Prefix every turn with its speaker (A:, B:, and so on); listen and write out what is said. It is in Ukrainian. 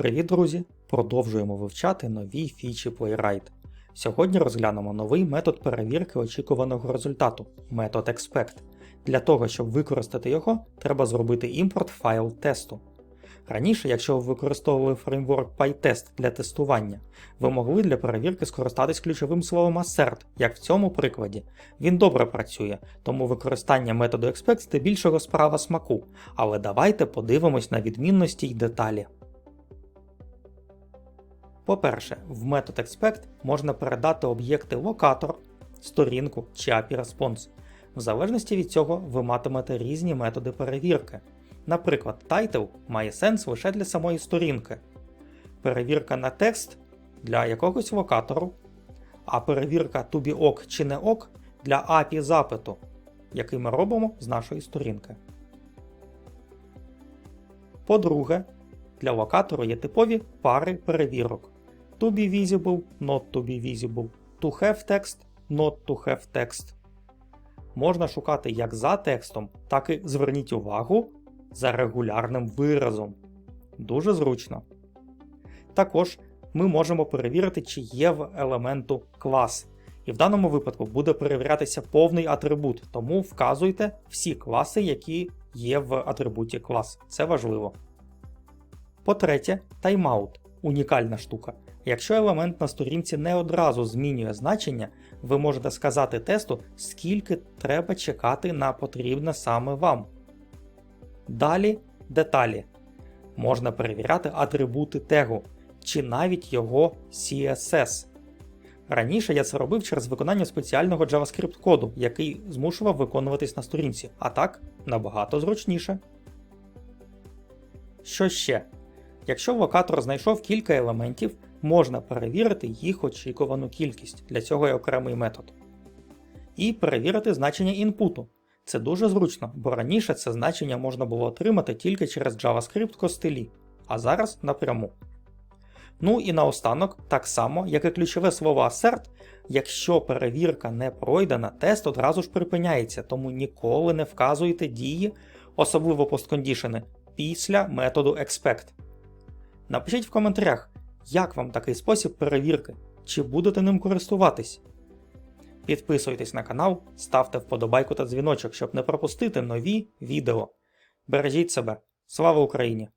A: Привіт, друзі! Продовжуємо вивчати нові фічі Playwright. Сьогодні розглянемо новий метод перевірки очікуваного результату метод Expect. Для того, щоб використати його, треба зробити імпорт файл тесту. Раніше, якщо ви використовували фреймворк PyTest для тестування, ви могли для перевірки скористатись ключовим словом assert, як в цьому прикладі. Він добре працює, тому використання методу Expect здебільшого справа смаку, але давайте подивимось на відмінності й деталі. По-перше, в метод expect можна передати об'єкти локатор, сторінку чи API Response. В залежності від цього ви матимете різні методи перевірки. Наприклад, title має сенс лише для самої сторінки, перевірка на текст для якогось локатору, а перевірка to be ok чи не ok для API запиту, який ми робимо з нашої сторінки. По-друге, для локатору є типові пари перевірок. To be visible, not to be visible, to have text, not to have text. Можна шукати як за текстом, так і зверніть увагу за регулярним виразом. Дуже зручно. Також ми можемо перевірити, чи є в елементу клас. І в даному випадку буде перевірятися повний атрибут, тому вказуйте всі класи, які є в атрибуті клас. Це важливо. По-третє, тайм-аут унікальна штука. Якщо елемент на сторінці не одразу змінює значення, ви можете сказати тесту, скільки треба чекати на потрібне саме вам. Далі деталі. Можна перевіряти атрибути тегу чи навіть його CSS. Раніше я це робив через виконання спеціального JavaScript коду, який змушував виконуватись на сторінці, а так набагато зручніше. Що ще? Якщо локатор знайшов кілька елементів, можна перевірити їх очікувану кількість, для цього є окремий метод. І перевірити значення інпуту. Це дуже зручно, бо раніше це значення можна було отримати тільки через JavaScript костелі, а зараз напряму. Ну і наостанок, так само, як і ключове слово assert, якщо перевірка не пройдена, тест одразу ж припиняється, тому ніколи не вказуйте дії, особливо посткондішени, після методу expect. Напишіть в коментарях, як вам такий спосіб перевірки, чи будете ним користуватись. Підписуйтесь на канал, ставте вподобайку та дзвіночок, щоб не пропустити нові відео. Бережіть себе. Слава Україні!